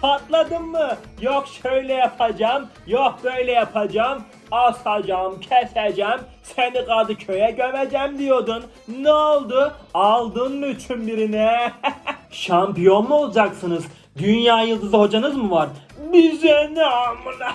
patladın mı? Yok şöyle yapacağım, yok böyle yapacağım. Asacağım, keseceğim, seni Kadıköy'e gömeceğim diyordun. Ne oldu? Aldın mı üçün birine? Şampiyon mu olacaksınız? Dünya yıldızı hocanız mı var? Bize ne amına?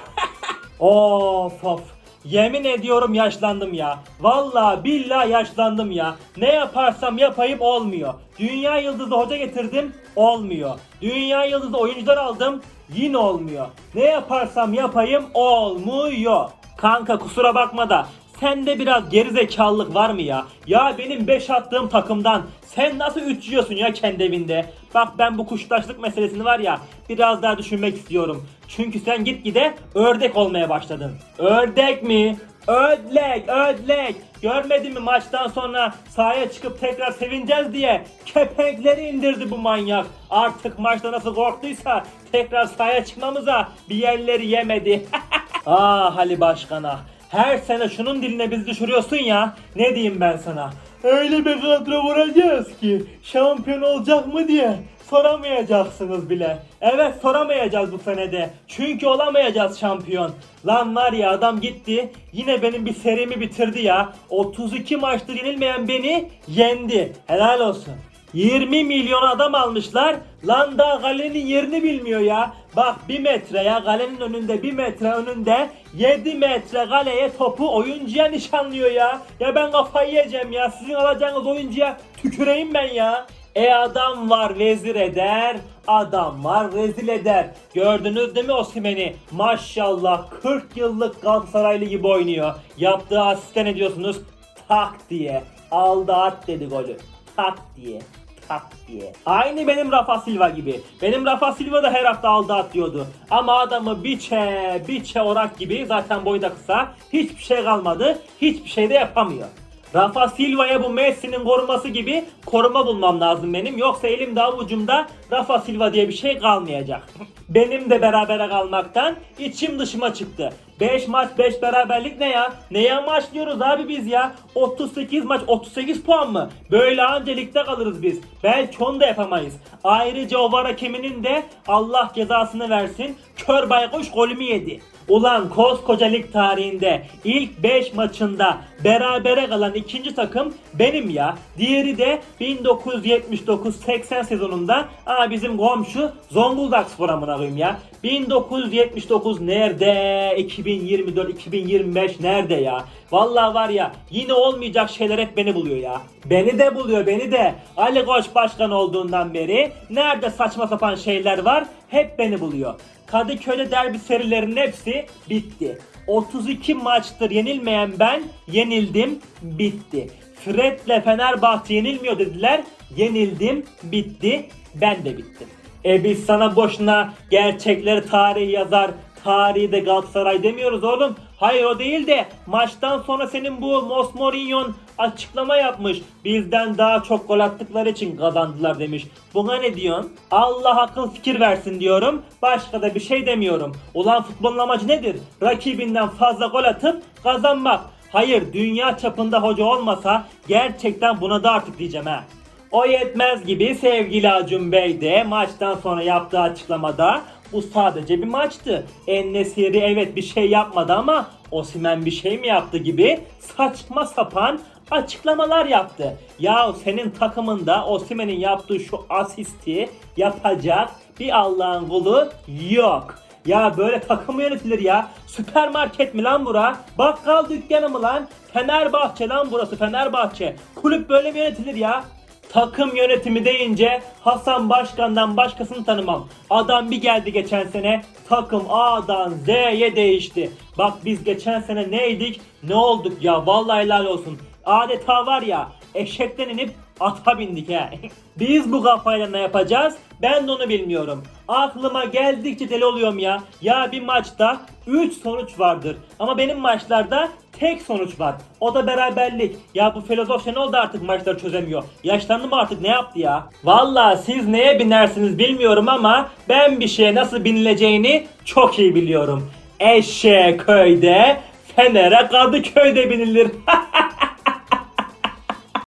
of of. Yemin ediyorum yaşlandım ya. Vallahi billahi yaşlandım ya. Ne yaparsam yapayım olmuyor. Dünya yıldızı hoca getirdim olmuyor. Dünya yıldızı oyuncular aldım yine olmuyor. Ne yaparsam yapayım olmuyor. Kanka kusura bakma da sende biraz gerizekalılık var mı ya? Ya benim 5 attığım takımdan sen nasıl 3 yiyorsun ya kendi evinde? Bak ben bu kuştaşlık meselesini var ya biraz daha düşünmek istiyorum. Çünkü sen gitgide ördek olmaya başladın. Ördek mi? Ödlek, ödlek. Görmedin mi maçtan sonra sahaya çıkıp tekrar sevineceğiz diye kepenkleri indirdi bu manyak. Artık maçta nasıl korktuysa tekrar sahaya çıkmamıza bir yerleri yemedi. ah Ali Başkan'a. Her sene şunun diline biz düşürüyorsun ya. Ne diyeyim ben sana? Öyle bir kadro vuracağız ki şampiyon olacak mı diye soramayacaksınız bile. Evet soramayacağız bu senede. Çünkü olamayacağız şampiyon. Lan var ya adam gitti. Yine benim bir serimi bitirdi ya. 32 maçtır yenilmeyen beni yendi. Helal olsun. 20 milyon adam almışlar. Lan daha kalenin yerini bilmiyor ya. Bak 1 metre ya kalenin önünde 1 metre önünde 7 metre kaleye topu oyuncuya nişanlıyor ya. Ya ben kafayı yiyeceğim ya. Sizin alacağınız oyuncuya tüküreyim ben ya. E adam var vezir eder, adam var rezil eder. Gördünüz değil mi Osimhen'i? Maşallah 40 yıllık Galatasaraylı gibi oynuyor. Yaptığı asiste ne diyorsunuz? Tak diye. Aldı at dedi golü. Tak diye. Tak diye. Aynı benim Rafa Silva gibi. Benim Rafa Silva da her hafta aldı at diyordu. Ama adamı biçe biçe orak gibi zaten boyu da kısa. Hiçbir şey kalmadı. Hiçbir şey de yapamıyor. Rafa Silva'ya bu Messi'nin koruması gibi koruma bulmam lazım benim. Yoksa elimde avucumda Rafa Silva diye bir şey kalmayacak. Benim de berabere kalmaktan içim dışıma çıktı. 5 maç 5 beraberlik ne ya? Neye amaçlıyoruz abi biz ya? 38 maç 38 puan mı? Böyle anca kalırız biz. Belki onu da yapamayız. Ayrıca o var hakeminin de Allah cezasını versin. Kör baykuş golümü yedi. Ulan koskoca lig tarihinde ilk 5 maçında berabere kalan ikinci takım benim ya. Diğeri de 1979-80 sezonunda aa bizim komşu Zonguldak Spor koyayım ya. 1979 nerede? 2024-2025 nerede ya? Vallahi var ya yine olmayacak şeyler hep beni buluyor ya. Beni de buluyor beni de. Ali Koç başkan olduğundan beri nerede saçma sapan şeyler var hep beni buluyor. Kadıköy'de derbi serilerinin hepsi bitti. 32 maçtır yenilmeyen ben yenildim bitti. Fred'le Fenerbahçe yenilmiyor dediler. Yenildim bitti. Ben de bittim. E biz sana boşuna gerçekleri tarih yazar, tarihi de Galatasaray demiyoruz oğlum. Hayır o değil de maçtan sonra senin bu Mos Mourinho'n açıklama yapmış. Bizden daha çok gol attıkları için kazandılar demiş. Buna ne diyorsun? Allah akıl fikir versin diyorum. Başka da bir şey demiyorum. Ulan futbolun amacı nedir? Rakibinden fazla gol atıp kazanmak. Hayır dünya çapında hoca olmasa gerçekten buna da artık diyeceğim ha. O yetmez gibi sevgili Acun Bey de maçtan sonra yaptığı açıklamada bu sadece bir maçtı. Ennesiri evet bir şey yapmadı ama Osimen bir şey mi yaptı gibi saçma sapan açıklamalar yaptı. Ya senin takımında Osimen'in yaptığı şu asisti yapacak bir Allah'ın kulu yok. Ya böyle takım mı yönetilir ya? Süpermarket mi lan bura? Bakkal dükkanı mı lan? Fenerbahçe lan burası Fenerbahçe. Kulüp böyle mi yönetilir ya? Takım yönetimi deyince Hasan Başkan'dan başkasını tanımam. Adam bir geldi geçen sene takım A'dan Z'ye değişti. Bak biz geçen sene neydik ne olduk ya vallahi helal olsun. Adeta var ya eşekten inip ata bindik he. Biz bu kafayla ne yapacağız? Ben de onu bilmiyorum. Aklıma geldikçe deli oluyorum ya. Ya bir maçta 3 sonuç vardır. Ama benim maçlarda tek sonuç var. O da beraberlik. Ya bu filozof ne oldu artık maçları çözemiyor. Yaşlandı mı artık ne yaptı ya? Valla siz neye binersiniz bilmiyorum ama ben bir şeye nasıl binileceğini çok iyi biliyorum. Eşeğe köyde, Fener'e Kadıköy'de binilir.